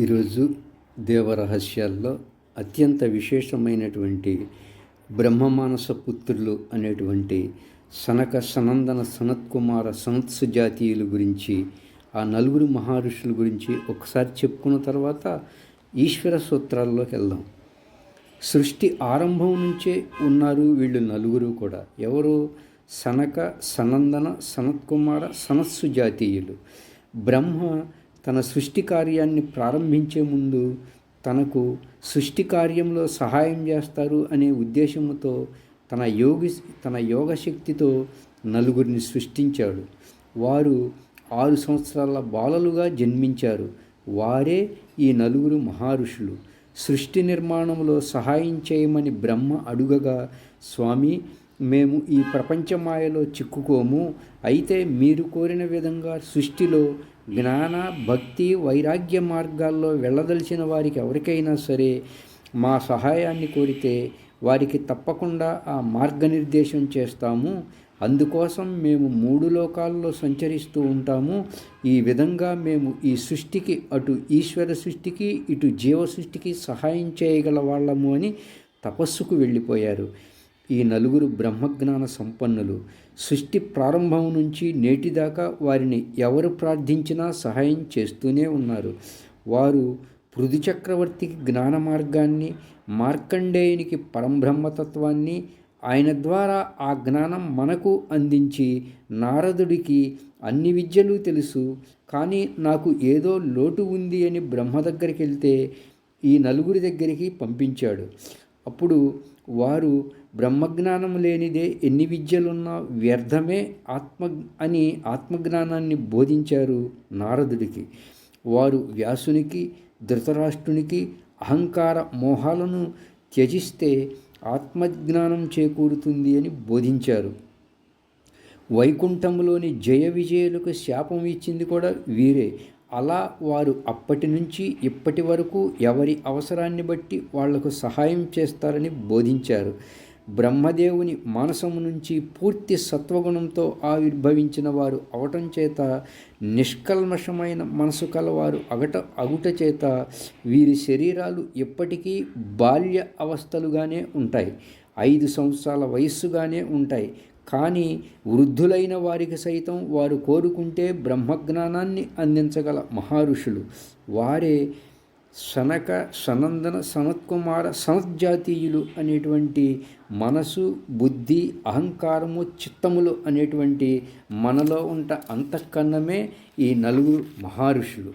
ఈరోజు దేవరహస్యాల్లో అత్యంత విశేషమైనటువంటి బ్రహ్మమానస పుత్రులు అనేటువంటి సనక సనందన సనత్కుమార సనత్సు జాతీయుల గురించి ఆ నలుగురు మహర్షుల గురించి ఒకసారి చెప్పుకున్న తర్వాత ఈశ్వర సూత్రాల్లోకి వెళ్దాం. సృష్టి ఆరంభం నుంచే ఉన్నారు వీళ్ళు నలుగురు కూడా. ఎవరు? సనక సనందన సనత్కుమార సనస్సు జాతీయులు బ్రహ్మ తన సృష్టి కార్యాన్ని ప్రారంభించే ముందు తనకు సృష్టి కార్యంలో సహాయం చేస్తారు అనే ఉద్దేశంతో తన యోగి తన యోగ శక్తితో నలుగురిని సృష్టించాడు. వారు ఆరు సంవత్సరాల బాలలుగా జన్మించారు. వారే ఈ నలుగురు మహర్షులు. సృష్టి నిర్మాణంలో సహాయం చేయమని బ్రహ్మ అడుగగా స్వామి మేము ఈ ప్రపంచమాయలో చిక్కుకోము. అయితే మీరు కోరిన విధంగా సృష్టిలో జ్ఞాన భక్తి వైరాగ్య మార్గాల్లో వెళ్ళదలిచిన వారికి ఎవరికైనా సరే మా సహాయాన్ని కోరితే వారికి తప్పకుండా ఆ మార్గనిర్దేశం చేస్తాము. అందుకోసం మేము మూడు లోకాల్లో సంచరిస్తూ ఉంటాము. ఈ విధంగా మేము ఈ సృష్టికి అటు ఈశ్వర సృష్టికి ఇటు జీవ సృష్టికి సహాయం చేయగల వాళ్ళము అని తపస్సుకు వెళ్ళిపోయారు. ఈ నలుగురు బ్రహ్మజ్ఞాన సంపన్నులు సృష్టి ప్రారంభం నుంచి నేటిదాకా వారిని ఎవరు ప్రార్థించినా సహాయం చేస్తూనే ఉన్నారు. వారు పృథు చక్రవర్తికి జ్ఞాన మార్గాన్ని మార్కండేయునికి పరంబ్రహ్మతత్వాన్ని ఆయన ద్వారా ఆ జ్ఞానం మనకు అందించి నారదుడికి అన్ని విద్యలు తెలుసు. కానీ నాకు ఏదో లోటు ఉంది అని బ్రహ్మ దగ్గరికి వెళ్తే ఈ నలుగురి దగ్గరికి పంపించాడు. అప్పుడు వారు బ్రహ్మజ్ఞానం లేనిదే ఎన్ని విద్యలున్నా వ్యర్థమే ఆత్మ అని ఆత్మజ్ఞానాన్ని బోధించారు నారదుడికి. వారు వ్యాసునికి ధృతరాష్ట్రునికి అహంకార మోహాలను త్యజిస్తే ఆత్మజ్ఞానం చేకూరుతుంది అని బోధించారు. వైకుంఠంలోని జయ విజయులకు శాపం ఇచ్చింది కూడా వీరే. అలా వారు అప్పటి నుంచి ఇప్పటి వరకు ఎవరి అవసరాన్ని బట్టి వాళ్ళకు సహాయం చేస్తారని బోధించారు. బ్రహ్మదేవుని మానసము నుంచి పూర్తి సత్వగుణంతో ఆవిర్భవించిన వారు అవటం చేత నిష్కల్మషమైన మనసు కలవారు అగట అగుట చేత వీరి శరీరాలు ఎప్పటికీ బాల్య అవస్థలుగానే ఉంటాయి. ఐదు సంవత్సరాల వయస్సుగానే ఉంటాయి. కానీ వృద్ధులైన వారికి సైతం వారు కోరుకుంటే బ్రహ్మజ్ఞానాన్ని అందించగల మహారుషులు. వారే సనక సనందన సనత్కుమార సనత్జాతీయులు అనేటువంటి మనసు బుద్ధి అహంకారము చిత్తములు అనేటువంటి మనలో ఉంట అంతఃకన్నమే ఈ నలుగురు మహర్షులు.